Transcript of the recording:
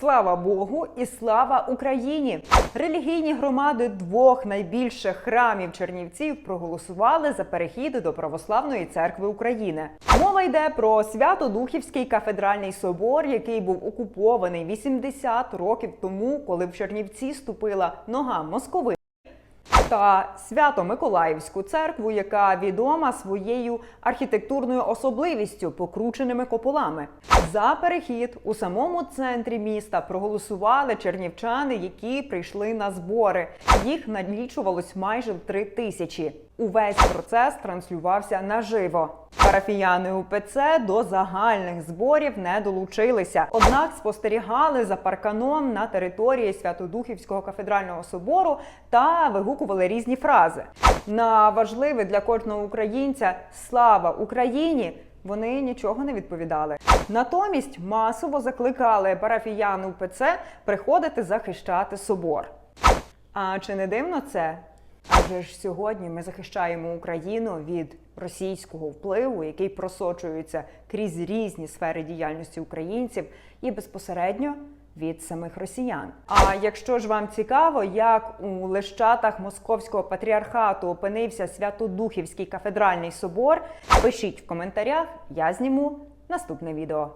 Слава Богу і слава Україні! Релігійні громади двох найбільших храмів Чернівців проголосували за перехід до Православної церкви України. Мова йде про Свято-Духівський кафедральний собор, який був окупований 80 років тому, коли в Чернівці ступила нога Москови та Свято-Миколаївську церкву, яка відома своєю архітектурною особливістю, покрученими кополами. За перехід у самому центрі міста проголосували чернівчани, які прийшли на збори. Їх налічувалось майже в три тисячі. Увесь процес транслювався наживо. Парафіяни УПЦ до загальних зборів не долучилися, однак спостерігали за парканом на території Святодухівського кафедрального собору та вигукували різні фрази. На важливе для кожного українця Слава Україні! Вони нічого не відповідали. Натомість масово закликали парафіян УПЦ приходити захищати собор. А чи не дивно це? Адже ж сьогодні ми захищаємо Україну від російського впливу, який просочується крізь різні сфери діяльності українців, і безпосередньо від самих росіян. А якщо ж вам цікаво, як у лищатах московського патріархату опинився Святодухівський кафедральний собор, пишіть в коментарях, я зніму наступне відео.